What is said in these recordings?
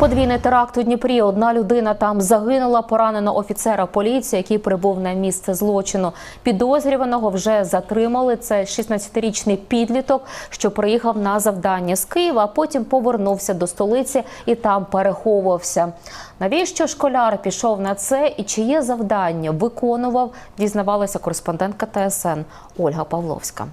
Подвійний теракт у Дніпрі. Одна людина там загинула, поранено офіцера поліції, який прибув на місце злочину. Підозрюваного вже затримали. Це 16-річний підліток, що приїхав на завдання з Києва, а потім повернувся до столиці і там переховувався. Навіщо школяр пішов на це і чиє завдання виконував, дізнавалася кореспондентка ТСН Ольга Павловська.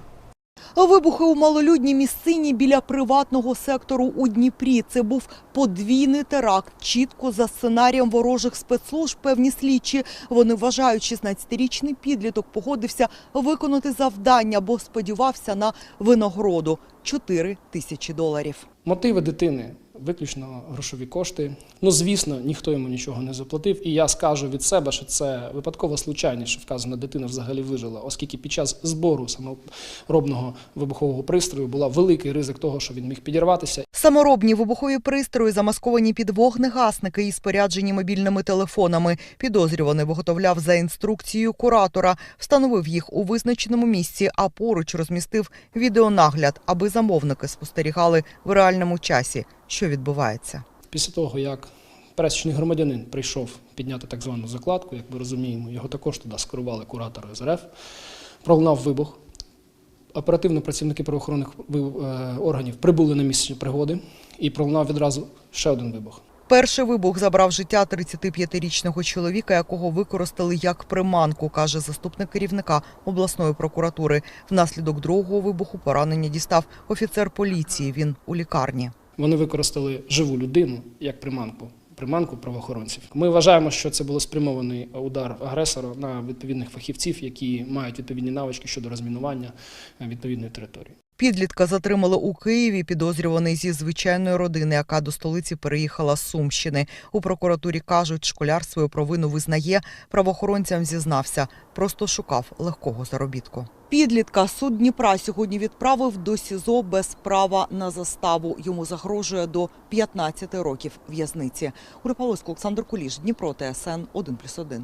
Вибухи у малолюдній місцині біля приватного сектору у Дніпрі. Це був подвійний теракт. Чітко за сценарієм ворожих спецслужб певні слідчі. Вони вважають, 16-річний підліток погодився виконати завдання, бо сподівався на винагороду – 4 тисячі доларів. Мотиви дитини виключно грошові кошти. Ну, звісно, ніхто йому нічого не заплатив. І я скажу від себе, що це випадкова случайність, що вказана дитина взагалі вижила, оскільки під час збору саморобного вибухового пристрою була великий ризик того, що він міг підірватися. Саморобні вибухові пристрої замасковані під вогнегасники і споряджені мобільними телефонами. Підозрюваний виготовляв за інструкцією куратора, встановив їх у визначеному місці, а поруч розмістив відеонагляд, аби замовники спостерігали в реальному часі, що відбувається. Після того, як пересічний громадянин прийшов підняти так звану закладку, як ми розуміємо, його також туди скерували куратори з РФ, пролунав вибух. Оперативно працівники правоохоронних е, органів прибули на місце пригоди і пролунав відразу ще один вибух. Перший вибух забрав життя 35-річного чоловіка, якого використали як приманку, каже заступник керівника обласної прокуратури. Внаслідок другого вибуху поранення дістав офіцер поліції. Він у лікарні. Вони використали живу людину як приманку. Приманку правоохоронців. Ми вважаємо, що це було спрямований удар агресора на відповідних фахівців, які мають відповідні навички щодо розмінування відповідної території. Підлітка затримали у Києві, підозрюваний зі звичайної родини, яка до столиці переїхала з Сумщини. У прокуратурі кажуть, школяр свою провину визнає, правоохоронцям зізнався, просто шукав легкого заробітку. Підлітка суд Дніпра сьогодні відправив до СІЗО без права на заставу. Йому загрожує до 15 років в'язниці. Павловська, Олександр Куліш, Дніпро, ТСН 1+,1.